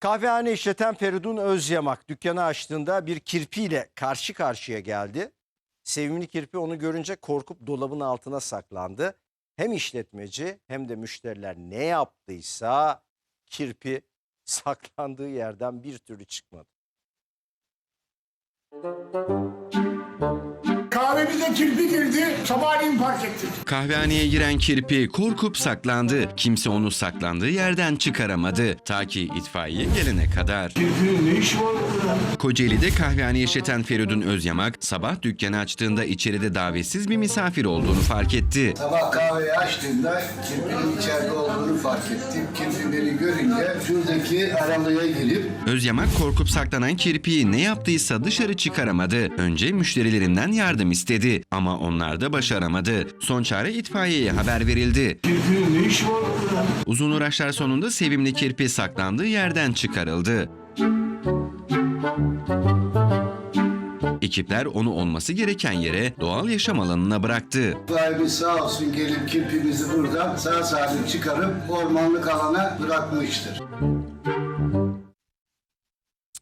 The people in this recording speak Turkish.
Kahvehane işleten Feridun Özyamak dükkanı açtığında bir kirpiyle karşı karşıya geldi. Sevimli kirpi onu görünce korkup dolabın altına saklandı. Hem işletmeci hem de müşteriler ne yaptıysa kirpi saklandığı yerden bir türlü çıkmadı. Kahvemize kirpi girdi, sabahleyin fark ettik. Kahvehaneye giren kirpi korkup saklandı. Kimse onu saklandığı yerden çıkaramadı. Ta ki itfaiye gelene kadar. Kirpinin ne işi var burada? Kocaeli'de kahvehane işleten Feridun Özyamak sabah dükkanı açtığında içeride davetsiz bir misafir olduğunu fark etti. Sabah kahveyi açtığımda kirpinin içeride olduğunu fark ettim. Kirpi beni görünce şuradaki aralığa girip Özyamak korkup saklanan kirpiyi ne yaptıysa dışarı çıkaramadı. Önce müşterilerinden yardım istedi ama onlar da başaramadı. Son çare itfaiyeye haber verildi. Uzun uğraşlar sonunda sevimli kirpi saklandığı yerden çıkarıldı. Ekipler onu olması gereken yere doğal yaşam alanına bıraktı. sahibi sağ olsun gelip kirpimizi buradan sağ salim çıkarıp ormanlık alana bırakmıştır.